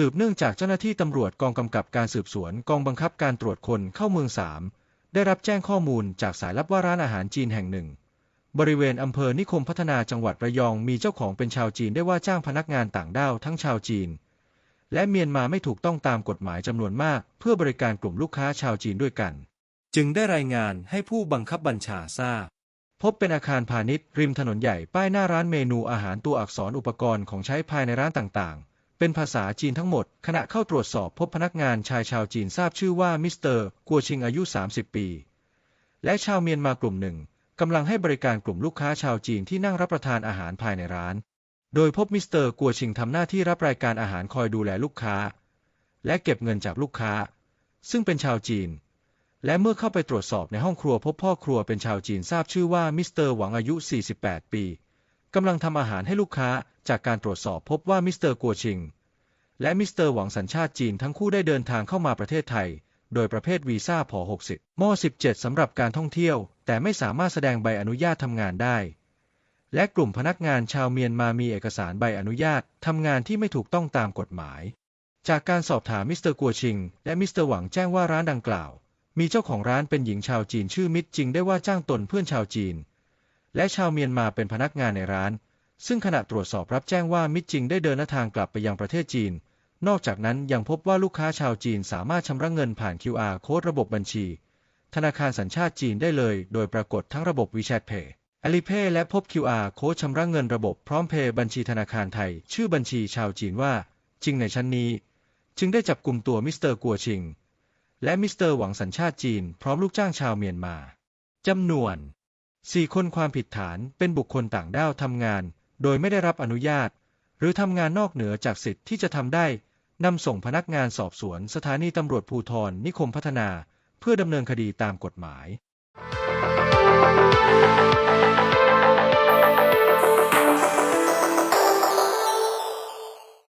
สืบเนื่องจากเจ้าหน้าที่ตำรวจกองกำกับการสืบสวนกองบังคับการตรวจคนเข้าเมืองสามได้รับแจ้งข้อมูลจากสายลับว่าร้านอาหารจีนแห่งหนึ่ง บริเวณอำเภอนิคมพัฒนาจังหวัดระยองมีเจ้าของเป็นชาวจีนได้ว่าจ้างพนักงานต่างด้าวทั้งชาวจีน และเมียนมาไม่ถูกต้องตามกฎหมายจำนวนมาก เพื่อบริการกลุ่มลูกค้าชาวจีนด้วยกัน จึงได้รายงานให้ผู้บังคับบัญชาทราบพบเป็นอาคารพาณิชย์ริมถนนใหญ่ป้ายหน้าร้านเมนูอาหารตัวอักษรอุปกรณ์ของใช้ภายในร้านต่าง เป็นภาษาจีนทั้งหมด ขณะเข้าตรวจสอบพบพนักงานชายชาวจีนทราบชื่อว่ามิสเตอร์กัวชิงอายุ 30 ปี และชาวเมียนมากลุ่มหนึ่งกำลังให้บริการกลุ่มลูกค้าชาวจีนที่นั่งรับประทานอาหารภายในร้าน โดยพบมิสเตอร์กัวชิงทำหน้าที่รับรายการอาหารคอยดูแลลูกค้า และเก็บเงินจากลูกค้า ซึ่งเป็นชาวจีน และเมื่อเข้าไปตรวจสอบในห้องครัวพบพ่อครัวเป็นชาวจีนทราบชื่อว่ามิสเตอร์หวังอายุ 48 ปี กำลังทำอาหารให้ลูกค้า จากการตรวจสอบพบว่ามิสเตอร์กัวชิง และมิสเตอร์หวังสัญชาติจีนทั้งคู่ได้เดินทางเข้ามาประเทศไทย โดยประเภทวีซ่าพ60ม17สำหรับการท่องเที่ยว แต่ไม่สามารถแสดงใบอนุญาตทำงานได้ และกลุ่มพนักงานชาวเมียนมามีเอกสารใบอนุญาตทำงานที่ไม่ถูกต้องตามกฎหมาย จากการสอบถามมิสเตอร์กัวชิง และมิสเตอร์หวังแจ้งว่าร้านดังกล่าวมีเจ้าของร้านเป็นหญิงชาวจีนชื่อมิตรจริงได้ว่าจ้างตนเพื่อนชาวจีน และชาวเมียนมาเป็นพนักงานในร้าน ซึ่งขณะตรวจสอบรับแจ้งว่ามิตรจริงได้เดินทางกลับไปยังประเทศจีน นอกจากนั้นยังพบว่าลูกค้าชาวจีนสามารถชำระเงินผ่าน QR โค้ดระบบบัญชี ธนาคารสัญชาติจีนได้เลย โดยปรากฏทั้งระบบ WeChat Pay Alipay และพบ QR โค้ดชำระเงินระบบพร้อมเพย์บัญชีธนาคารไทย ชื่อบัญชีชาวจีนว่า จริงในชั้นนี้ จึงได้จับกลุ่มตัวมิสเตอร์กัวชิง และมิสเตอร์หวังสัญชาติจีน พร้อมลูกจ้างชาวเมียนมาจำนวน 4 คนความผิดฐานเป็นบุคคลต่างด้าวทำงาน โดยไม่ได้รับอนุญาต หรือทำงานนอกเหนือจากสิทธิ์ที่จะทำได้นำส่งพนักงานสอบสวนสถานีตำรวจภูธรนิคมพัฒนา เพื่อดำเนินคดีตามกฎหมาย